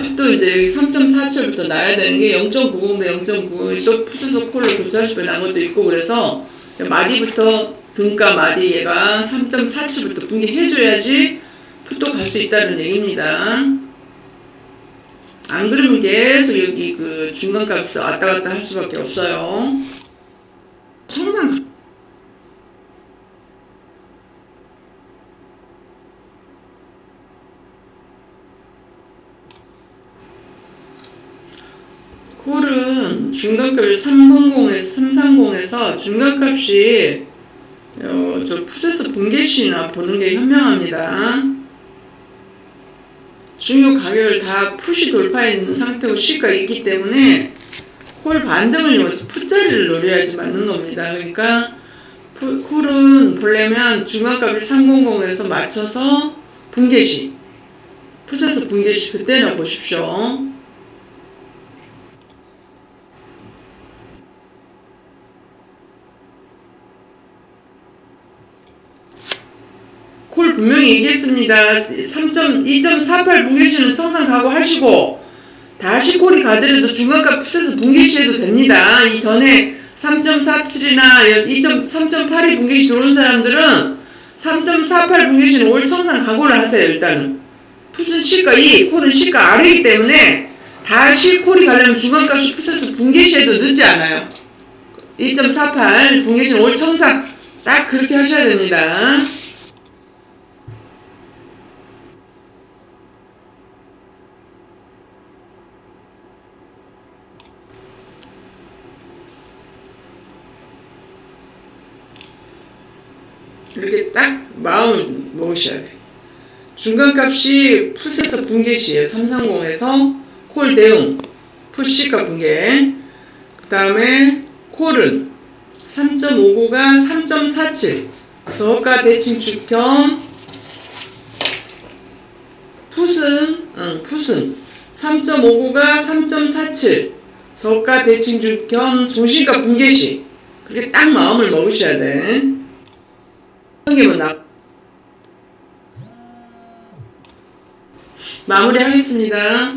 값도 이제 여기 3.47부터 나야 되는 게 0.90 대 0.90, 또 푸드도 콜로 교차시배 난 것도 있고 그래서 마디부터 등가 마디 얘가 3.47부터 분기해줘야지 풋도 갈 수 있다는 얘기입니다. 안 그러면 계속 여기 그 중간값을 왔다 갔다 할 수밖에 없어요. 항상 콜은 중간값이 300에서 330에서 중간값이 어, 저 푸세스 분계시나 보는 게 현명합니다. 중요 가격을 다 푸시 돌파해 있는 상태고 시가 있기 때문에 콜 반등을 이용해서 풋자리를 노려야지 맞는 겁니다. 그러니까 푸- 콜은 보려면 중간값이 300에서 맞춰서 분계시 푸세스 분계시 그때나 보십시오. 콜 분명히 얘기했습니다. 3.2.48 분계시는 청산 각오하시고 다시 콜이 가더라도 중간값 푸셔서 분계시해도 됩니다. 이전에 3.47이나 3.82 분계시 들어온 사람들은 3.48 분계시는 올 청산 각오를 하세요. 일단은 푸스 시가 이 콜은 시가 아래이기 때문에 다시 콜이 가려면 중간값이 푸셔서 분계시해도 늦지 않아요. 2.48 분계시는 올 청산 딱 그렇게 하셔야 됩니다. 이렇게 딱 마음을 먹으셔야 돼. 중간값이 풋에서 분계시에요. 330에서 콜 대응, 풋시가 분계. 그 다음에 콜은 3.59가 3.47. 저가 대칭축 겸 풋은, 응, 풋은 3.59가 3.47. 저가 대칭축 겸 중심가 분계시. 그렇게 딱 마음을 먹으셔야 돼. 나. 마무리하겠습니다.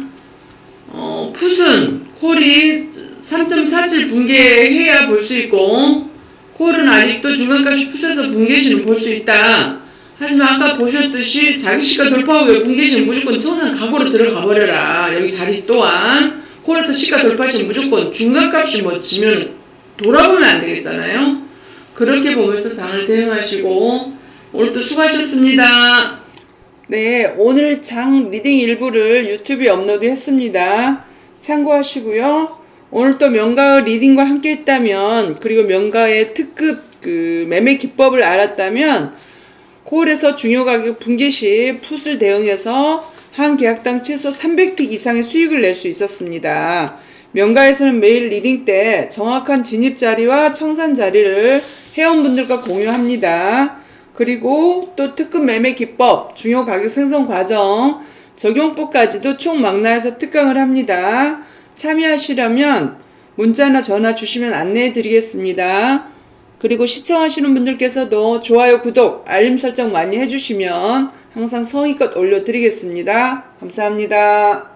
어, 풋은 콜이 3.47 붕괴해야 볼 수 있고 콜은 아직도 중간값이 풋에서 붕괴시는 볼 수 있다. 하지만 아까 보셨듯이 자기 시가 돌파하고 붕괴시는 무조건 청산 각오로 들어가 버려라. 여기 자리 또한 콜에서 시가 돌파시면 무조건 중간값이 뭐 지면 돌아보면 안 되겠잖아요. 그렇게 보면서 장을 대응하시고 오늘도 수고하셨습니다. 네, 오늘 장 리딩 일부를 유튜브에 업로드 했습니다. 참고하시고요. 오늘 또 명가의 리딩과 함께 했다면, 그리고 명가의 특급 그 매매 기법을 알았다면, 콜에서 중요 가격 분기 시 풋을 대응해서 한 계약당 최소 300틱 이상의 수익을 낼 수 있었습니다. 명가에서는 매일 리딩 때 정확한 진입 자리와 청산 자리를 회원분들과 공유합니다. 그리고 또 특급 매매 기법, 중요 가격 생성 과정, 적용법까지도 총 망라해서 특강을 합니다. 참여하시려면 문자나 전화 주시면 안내해 드리겠습니다. 그리고 시청하시는 분들께서도 좋아요, 구독, 알림 설정 많이 해주시면 항상 성의껏 올려드리겠습니다. 감사합니다.